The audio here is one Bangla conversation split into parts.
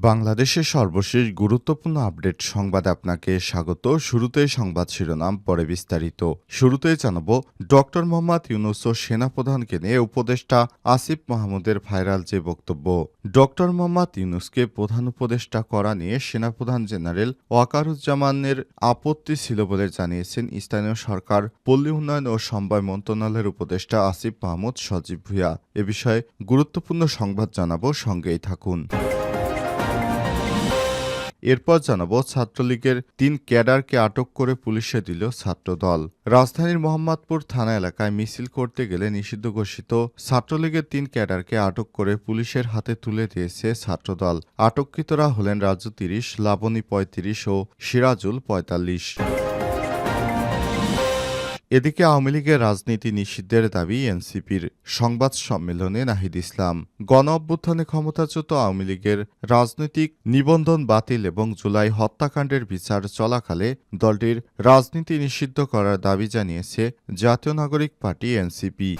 বাংলাদেশের সর্বশেষ গুরুত্বপূর্ণ আপডেট সংবাদে আপনাকে স্বাগত। শুরুতেই সংবাদ শিরোনাম, পরে বিস্তারিত। শুরুতেই জানাব, ডক্টর মোহাম্মদ ইউনুস ও সেনাপ্রধানকে নিয়ে উপদেষ্টা আসিফ মাহমুদের ভাইরাল যে বক্তব্য, ডক্টর মোহাম্মদ ইউনুসকে প্রধান উপদেষ্টা করা নিয়ে সেনাপ্রধান জেনারেল ওয়াকারুজ্জামানের আপত্তি ছিল বলে জানিয়েছেন স্থানীয় সরকার, পল্লী উন্নয়ন ও সমবায় মন্ত্রণালয়ের উপদেষ্টা আসিফ মাহমুদ সজীব ভুয়া এ বিষয়ে গুরুত্বপূর্ণ সংবাদ জানাব, সঙ্গেই থাকুন। এরপর জানাব ছাত্রলীগের তিন ক্যাডারকে আটক করে পুলিশে দিল ছাত্রদল। রাজধানীর মোহাম্মদপুর থানা এলাকায় মিছিল করতে গেলে নিষিদ্ধ ঘোষিত ছাত্রলীগের তিন ক্যাডারকে আটক করে পুলিশের হাতে তুলে দিয়েছে ছাত্রদল। আটককৃতরা হলেন রাজু তিরিশ, লাবণী পঁয়ত্রিশ ও সিরাজুল পঁয়তাল্লিশ। এদিকে আওয়ামী লীগের রাজনীতি নিষিদ্ধের দাবি এনসিপির সংবাদ সম্মেলনে নাহিদ ইসলাম। গণ অভ্যুত্থানে ক্ষমতাচ্যুত আওয়ামী লীগের রাজনৈতিক নিবন্ধন বাতিল এবং জুলাই হত্যাকাণ্ডের বিচার চলাকালে দলটির রাজনীতি নিষিদ্ধ করার দাবি জানিয়েছে জাতীয় নাগরিক পার্টি এনসিপি।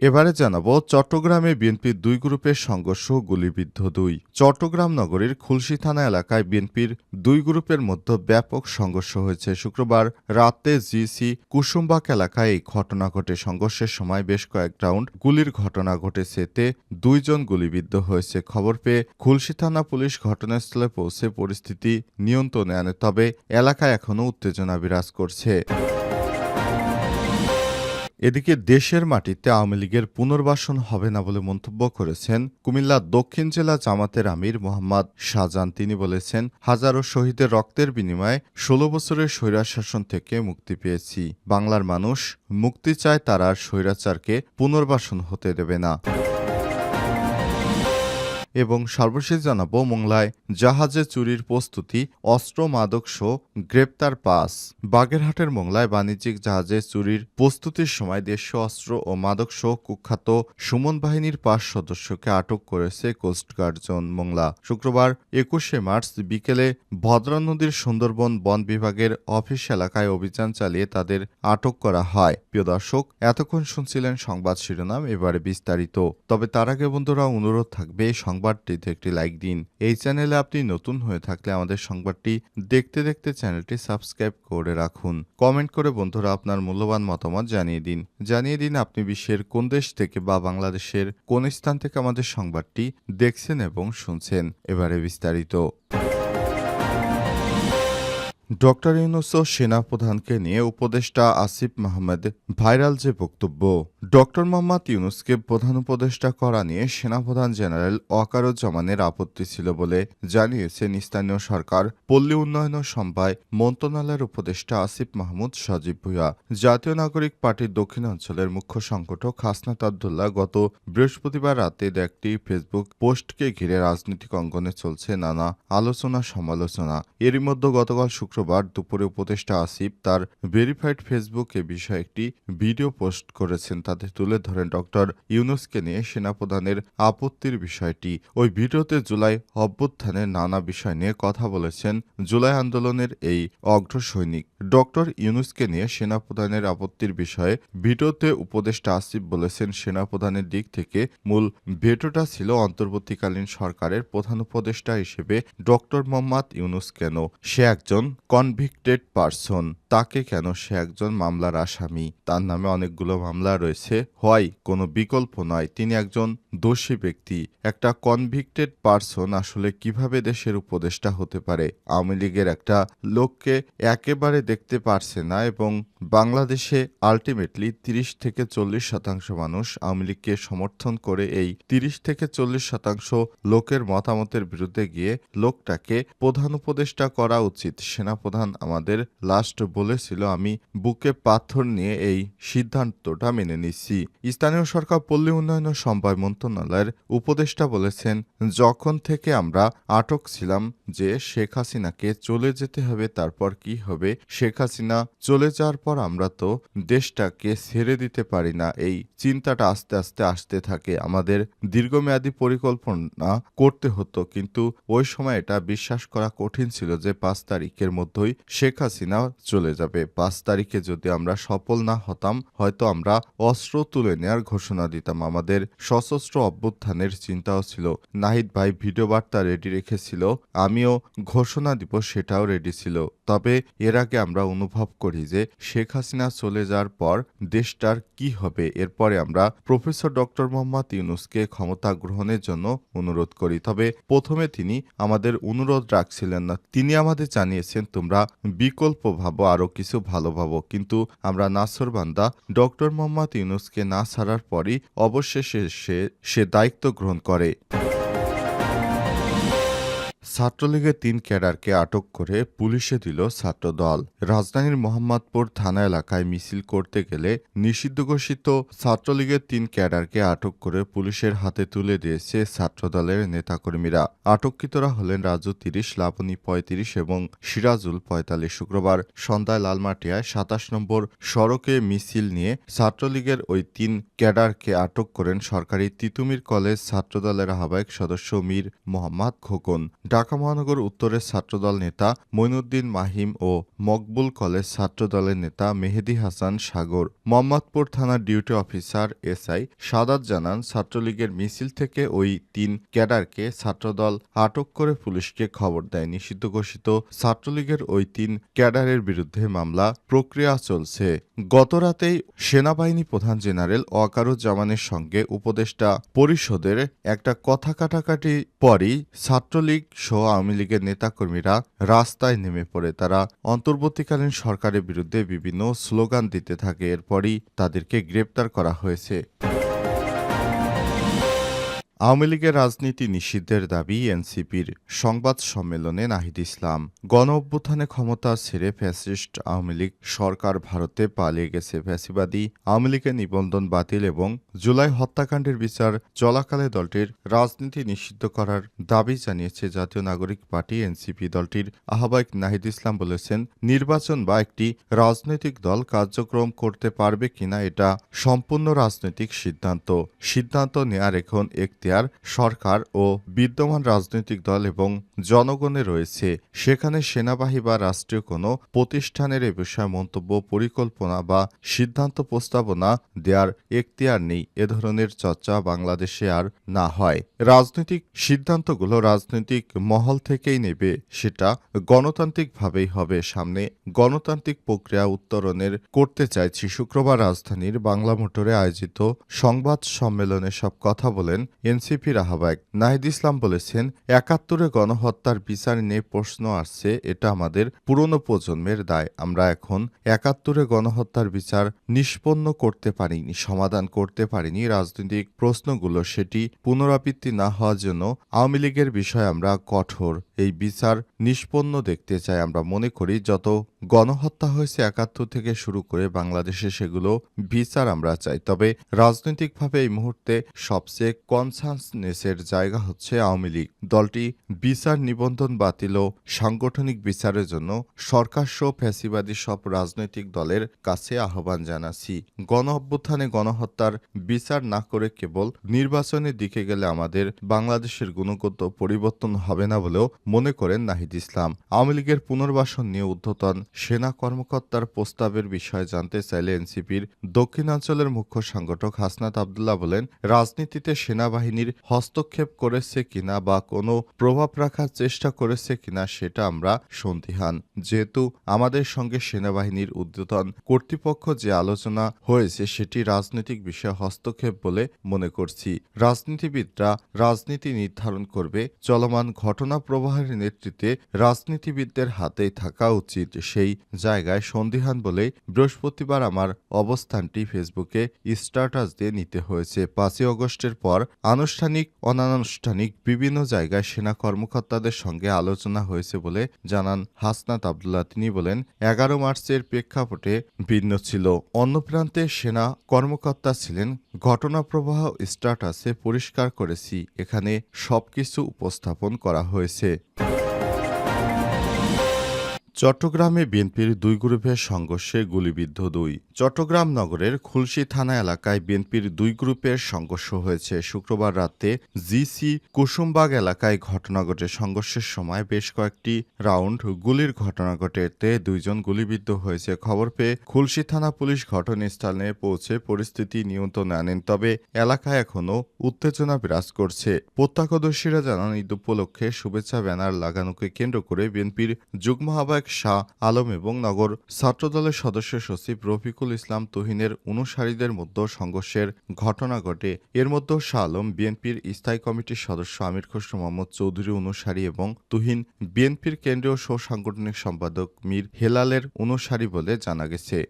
এবারে জানাব চট্টগ্রামে বিএনপির দুই গ্রুপের সংঘর্ষ, গুলিবিদ্ধ দুই। চট্টগ্রাম নগরীর খুলশী থানা এলাকায় বিএনপির দুই গ্রুপের মধ্যে ব্যাপক সংঘর্ষ হয়েছে। শুক্রবার রাতে জিসি কুসুমবাগ এলাকায় এই ঘটনা ঘটে। সংঘর্ষের সময় বেশ কয়েক রাউন্ড গুলির ঘটনা ঘটেছে। এতে দুইজন গুলিবিদ্ধ হয়েছে। খবর পেয়ে খুলশী থানা পুলিশ ঘটনাস্থলে পৌঁছে পরিস্থিতি নিয়ন্ত্রণে আনে, তবে এলাকায় এখনও উত্তেজনা বিরাজ করছে। এদিকে দেশের মাটিতে আওয়ামী লীগের পুনর্বাসন হবে না বলে মন্তব্য করেছেন কুমিল্লা দক্ষিণ জেলা জামাতের আমির মোহাম্মদ শাহজান তিনি বলেছেন, হাজারো শহীদের রক্তের বিনিময়ে ষোলো বছরের স্বৈরাশাসন থেকে মুক্তি পেয়েছি। বাংলার মানুষ মুক্তি চায় তারা স্বৈরাচারকে পুনর্বাসন হতে দেবে না। এবং সর্বশেষ জানাব মোংলায় জাহাজে চুরির প্রস্তুতি, অস্ত্র মাদক শো গ্রেপ্তার পাস বাগেরহাটের মোংলায় বাণিজ্যিক জাহাজে চুরির প্রস্তুতির সময় দেশীয় অস্ত্র ও মাদক শো কুখ্যাত সুমন বাহিনীর পাঁচ সদস্যকে আটক করেছে কোস্টগার্ড জোন মোংলা। শুক্রবার একুশে মার্চ বিকেলে ভদ্রা নদীর সুন্দরবন বন বিভাগের অফিস এলাকায় অভিযান চালিয়ে তাদের আটক করা হয়। প্রিয় দর্শক, এতক্ষণ শুনছিলেন সংবাদ শিরোনাম, এবারে বিস্তারিত। তবে তার আগে বন্ধুরা, অনুরোধ থাকবে এই সংবাদটিতে একটি লাইক দিন। এই চ্যানেলে আপনি নতুন হয়ে থাকলে আমাদের সংবাদটি দেখতে দেখতে চ্যানেলটি সাবস্ক্রাইব করে রাখুন। কমেন্ট করে বন্ধুরা আপনার মূল্যবান মতামত জানিয়ে দিন। জানিয়ে দিন আপনি বিশ্বের কোন দেশ থেকে বা বাংলাদেশের কোন স্থান থেকে আমাদের সংবাদটি দেখছেন এবং শুনছেন। এবারে বিস্তারিত। ডক্টর ইউনুস ও সেনাপ্রধানকে নিয়ে উপদেষ্টা আসিফ মাহমেদ ভাইরাল যে বক্তব্য। ডক্টর মোহাম্মদ ইউনুসকে প্রধান উপদেষ্টা করা নিয়ে সেনাপ্রধান জেনারেল ওয়াকারুজ্জামানের আপত্তি ছিল বলে জানিয়েছেন স্থানীয় সরকার। পল্লী উন্নয়ন ও সমবায় মন্ত্রণালয়ের উপদেষ্টা আসিফ মাহমুদ সজীব ভুয়া জাতীয় নাগরিক পার্টির দক্ষিণাঞ্চলের মুখ্য সংগঠক হাসনাত আবদুল্লাহ গত বৃহস্পতিবার রাতে একটি ফেসবুক পোস্টকে ঘিরে রাজনৈতিক অঙ্গনে চলছে নানা আলোচনা সমালোচনা এরই মধ্যে গতকাল শুক্রবার দুপুরে উপদেষ্টা আসিফ তার ভেরিফাইড ফেসবুকে বিষয়ে একটি ভিডিও পোস্ট করেছেন। তাতে তুলে ধরেন ডক্টর ইউনুসকে নিয়ে সেনাপ্রধানের আপত্তির বিষয়টি। ওই ভিডিওতে জুলাই অভ্যুত্থানের নানা বিষয় নিয়ে কথা বলেছেন জুলাই আন্দোলনের এই অগ্র সৈনিক। ডক্টর ইউনুসকে নিয়ে সেনাপ্রধানের আপত্তির বিষয়ে ভিডিওতে উপদেষ্টা আসিফ বলেছেন, সেনাপ্রধানের দিক থেকে মূল ভেটোটা ছিল অন্তর্বর্তীকালীন সরকারের প্রধান উপদেষ্টা হিসেবে ডক্টর মোহাম্মদ ইউনুস কেন? সে একজন কনভিক্টেড পারসন তাকে কেন সে একজন মামলার আসামি? তার নামে অনেকগুলো মামলা রয়েছে। হয় কোনো বিকল্প নয়। তিনি একজন দোষী ব্যক্তি। একটা কনভিক্টেড পারসন আসলে কীভাবে দেশের উপদেষ্টা হতে পারে? আওয়ামী লীগের একটা লোককে একেবারে দেখতে পারছে না এবং বাংলাদেশে আলটিমেটলি তিরিশ থেকে চল্লিশ শতাংশ মানুষ আওয়ামী লীগকে সমর্থন করে এই তিরিশ থেকে চল্লিশ শতাংশ লোকের মতামতের বিরুদ্ধে গিয়ে লোকটাকে প্রধান উপদেষ্টা করা উচিত। সেনাপ্রধান আমাদের লাস্ট বলেছিল, আমি বুকে পাথর নিয়ে এই সিদ্ধান্তটা মেনে নিচ্ছি। স্থানীয় সরকার পল্লী উন্নয়ন ও মন্ত্রণালয়ের উপদেষ্টা বলেছেন, যখন থেকে আমরা আটক ছিলাম যে শেখ হাসিনাকে চলে যেতে হবে, তারপর কি হবে? শেখ হাসিনা চলে যাওয়ার পর আমরা তো দেশটাকে ছেড়ে দিতে পারি না। এই চিন্তাটা আস্তে আস্তে আসতে থাকে। আমাদের দীর্ঘমেয়াদী পরিকল্পনা করতে হতো, কিন্তু ওই সময় এটা বিশ্বাস করা কঠিন ছিল যে পাঁচ তারিখের মধ্যেই শেখ হাসিনা চলে যাবে। পাঁচ তারিখে যদি আমরা সফল না হতাম, হয়তো আমরা অস্ত্র তুলে নেয়ার ঘোষণা দিতাম। আমাদের সশস্ত্র অভ্যুত্থানের চিন্তাও ছিল। নাহিদ ভাই ভিডিও বার্তা রেডি রেখেছিল। আমিও ঘোষণা দিব, সেটাও রেডি ছিল। তবে এর আগে আমরা অনুভব করি যে শেখ হাসিনা চলে যাওয়ার পর দেশটার কি হবে? এরপরে আমরা প্রফেসর ডক্টর মোহাম্মদ ইউনুসকে ক্ষমতা গ্রহণের জন্য অনুরোধ করি। তবে প্রথমে তিনি আমাদের অনুরোধ রাখছিলেন না। তিনি আমাদের জানিয়েছেন, তোমরা বিকল্প ভাবো আরও কিছু ভালো ভাবো। কিন্তু আমরা নাসর বান্দা, ডক্টর মোহাম্মদ ইউনুসকে না ছাড়ার পরই অবশেষে সে সে দায়িত্ব গ্রহণ করে। ছাত্রলীগের তিন ক্যাডারকে আটক করে পুলিশে দিল ছাত্রদল। রাজধানীর মোহাম্মদপুর থানা এলাকায় মিছিল করতে গেলে নিষিদ্ধ ঘোষিত ছাত্রলীগের তিন ক্যাডারকে আটক করে পুলিশের হাতে তুলে দিয়েছে ছাত্রদলের নেতাকর্মীরা। আটককৃতরা হলেন রাজু তিরিশ, লাবণী পঁয়ত্রিশ এবং সিরাজুল পঁয়তাল্লিশ শুক্রবার সন্ধ্যায় লালমাটিয়ায় সাতাশ নম্বর সড়কে মিছিল নিয়ে ছাত্রলীগের ওই তিন ক্যাডারকে আটক করেন সরকারি তিতুমির কলেজ ছাত্রদলের আহ্বায়ক সদস্য মীর মোহাম্মদ খোকন। ঢাকা মহানগর উত্তরের ছাত্রদল নেতা মইনুদ্দিন মাহিম ও মকবুল কলেজ ছাত্রদলের নেতা মেহেদি হাসান সাগর। মোহাম্মদপুর থানার ডিউটি অফিসার এসআই সাদাত জানান, ছাত্রলীগের মিছিল থেকে ওই তিন ক্যাডারকে ছাত্রদল আটক করে পুলিশকে খবর দেয়। নিষিদ্ধ ঘোষিত ছাত্রলীগের ওই তিন ক্যাডারের বিরুদ্ধে মামলা প্রক্রিয়া চলছে। গতরাতেই সেনাবাহিনী প্রধান জেনারেল ওয়াকারুজ্জামানের সঙ্গে উপদেষ্টা পরিষদের একটা কথা কাটাকাটি পরই ছাত্রলীগ সহ আওয়ামী লীগের নেতাকর্মীরা রাস্তায় নেমে পড়ে। তারা অন্তর্বর্তীকালীন সরকারের বিরুদ্ধে বিভিন্ন স্লোগান দিতে থাকে। এরপরই তাদেরকে গ্রেপ্তার করা হয়েছে। আওয়ামী লীগের রাজনীতি নিষিদ্ধের দাবি এনসিপির সংবাদ সম্মেলনে নাহিদ ইসলাম। গণ অভ্যুত্থানে ক্ষমতা ছেড়ে ফ্যাসিস্ট আওয়ামী লীগ সরকার ভারতে পালিয়ে গেছে ফ্যাসিবাদী। আওয়ামী লীগের নিবন্ধন বাতিল এবং জুলাই হত্যাকাণ্ডের বিচার চলাকালে দলটির রাজনীতি নিষিদ্ধ করার দাবি জানিয়েছে জাতীয় নাগরিক পার্টি এনসিপি। দলটির আহ্বায়ক নাহিদ ইসলাম বলেছেন, নির্বাচন বা একটি রাজনৈতিক দল কার্যক্রম করতে পারবে কিনা এটা সম্পূর্ণ রাজনৈতিক সিদ্ধান্ত। সিদ্ধান্ত নেয়ার এখন এখতিয়ার সরকার ও বিদ্যমান রাজনৈতিক দল এবং জনগণে রয়েছে। সেখানে সেনাবাহিনী বা রাষ্ট্রীয় কোনো প্রতিষ্ঠানের এ বিষয়ে মন্তব্য, পরিকল্পনা বা সিদ্ধান্ত প্রস্তাবনা দেওয়ার এখতিয়ার নেই। এ ধরনের চর্চা বাংলাদেশে আর না হয়। রাজনৈতিক সিদ্ধান্তগুলো রাজনৈতিক মহল থেকেই নেবে, সেটা গণতান্ত্রিকভাবেই হবে। সামনে গণতান্ত্রিক প্রক্রিয়া উত্তরণের করতে চাইছি শুক্রবার রাজধানীর বাংলা মোটরে আয়োজিত সংবাদ সম্মেলনে সব কথা বলেন এনসিপির আহ্বায়ক নাহিদ ইসলাম বলেছেন, একাত্তরে গণহত্যার বিচার নিয়ে প্রশ্ন আসছে, এটা আমাদের পুরনো প্রজন্মের দায়। আমরা এখন একাত্তরে গণহত্যার বিচার নিষ্পন্ন করতে পারিনি, সমাধান করতে পারিনি। রাজনৈতিক প্রশ্নগুলো সেটি পুনরাবৃত্তি না হওয়ার জন্য আওয়ামী লীগের বিষয়ে আমরা কঠোর। এই বিচার নিষ্পন্ন দেখতে চাই। আমরা মনে করি, যত গণহত্যা হয়েছে একাত্তর থেকে শুরু করে বাংলাদেশে সেগুলো বিচার আমরা চাই। তবে রাজনৈতিকভাবে এই মুহূর্তে সবচেয়ে কনসাসনেসের জায়গা হচ্ছে আওয়ামী লীগ। দলটি বিচার নিবন্ধন বাতিল ও সাংগঠনিক বিচারের জন্য সরকার সহ ফ্যাসিবাদী সব রাজনৈতিক দলের কাছে আহ্বান জানাচ্ছি। গণ অভ্যুত্থানে গণহত্যার বিচার না করে কেবল নির্বাচনের দিকে গেলে আমাদের বাংলাদেশের গুণগত পরিবর্তন হবে না বলেও মনে করেন নাহিদ ইসলাম। আওয়ামী লীগের পুনর্বাসন নিয়ে ঊর্ধ্বতন সেনা কর্মকর্তার প্রস্তাবের বিষয়ে জানতে চাইলে এনসিপির দক্ষিণাঞ্চলের মুখ্য সংগঠক হাসনাত আবদুল্লাহ বলেন, রাজনীতিতে সেনাবাহিনীর হস্তক্ষেপ করেছে কিনা বা কোনো প্রভাব রাখার চেষ্টা করেছে কিনা সেটা আমরা সন্দিহান। যেহেতু আমাদের সঙ্গে সেনাবাহিনীর ঊর্ধ্বতন কর্তৃপক্ষ যে আলোচনা হয়েছে সেটি রাজনৈতিক বিষয়ে হস্তক্ষেপ বলে মনে করছি। রাজনীতিবিদরা রাজনীতি নির্ধারণ করবে, চলমান ঘটনা প্রবাহের নেতৃত্বে রাজনীতিবিদদের হাতেই থাকা উচিত। সেই জায়গায় সন্দিহান বলে বৃহস্পতিবার আমার অবস্থানটি ফেসবুকে স্ট্যাটাস দিয়ে নিতে হয়েছে। পাঁচই অগস্টের পর আনুষ্ঠানিক আনুষ্ঠানিক, অনানুষ্ঠানিক বিভিন্ন জায়গায় সেনা কর্মকর্তাদের সঙ্গে আলোচনা হয়েছে বলে জানান হাসনাত আবদুল্লাহ। তিনি বলেন, এগারো মার্চের প্রেক্ষাপটে ভিন্ন ছিল। অন্য প্রান্তে সেনা কর্মকর্তা ছিলেন। ঘটনা প্রবাহ স্টার্টাসে পরিষ্কার করেছি। এখানে সবকিছু উপস্থাপন করা হয়েছে। চট্টগ্রামে বিএনপির দুই গ্রুপের সংঘর্ষে গুলিবিদ্ধ দুই। চট্টগ্রাম নগরের খুলশি থানা এলাকায় বিএনপির দুই গ্রুপের সংঘর্ষ হয়েছে। শুক্রবার রাতে জিসি কুসুমবাগ এলাকায় ঘটনা ঘটে। সংঘর্ষের সময় বেশ কয়েকটি রাউন্ড গুলির ঘটনা ঘটে এতে দুইজন গুলিবিদ্ধ হয়েছে। খবর পেয়ে খুলশী থানা পুলিশ ঘটনাস্থলে পৌঁছে পরিস্থিতি নিয়ন্ত্রণে আনেন, তবে এলাকায় এখনও উত্তেজনা বিরাজ করছে। প্রত্যক্ষদর্শীরা জানান, ঈদ উপলক্ষে শুভেচ্ছা ব্যানার লাগানোকে কেন্দ্র করে বিএনপির যুগ্ম আহ্বায়ক শাহ আলম এবং নগর ছাত্রদলের সদস্য সচিব রফিকুল ইসলাম তুহিনের অনুসারীদের মধ্যে সংঘর্ষের ঘটনা ঘটে। এর মধ্যে শাহ আলম বিএনপির স্থায়ী কমিটির সদস্য আমির খসরু মোহাম্মদ চৌধুরী অনুসারী এবং তুহিন বিএনপির কেন্দ্রীয় সহ সাংগঠনিক সম্পাদক মীর হেলালের অনুসারী বলে জানা গেছে।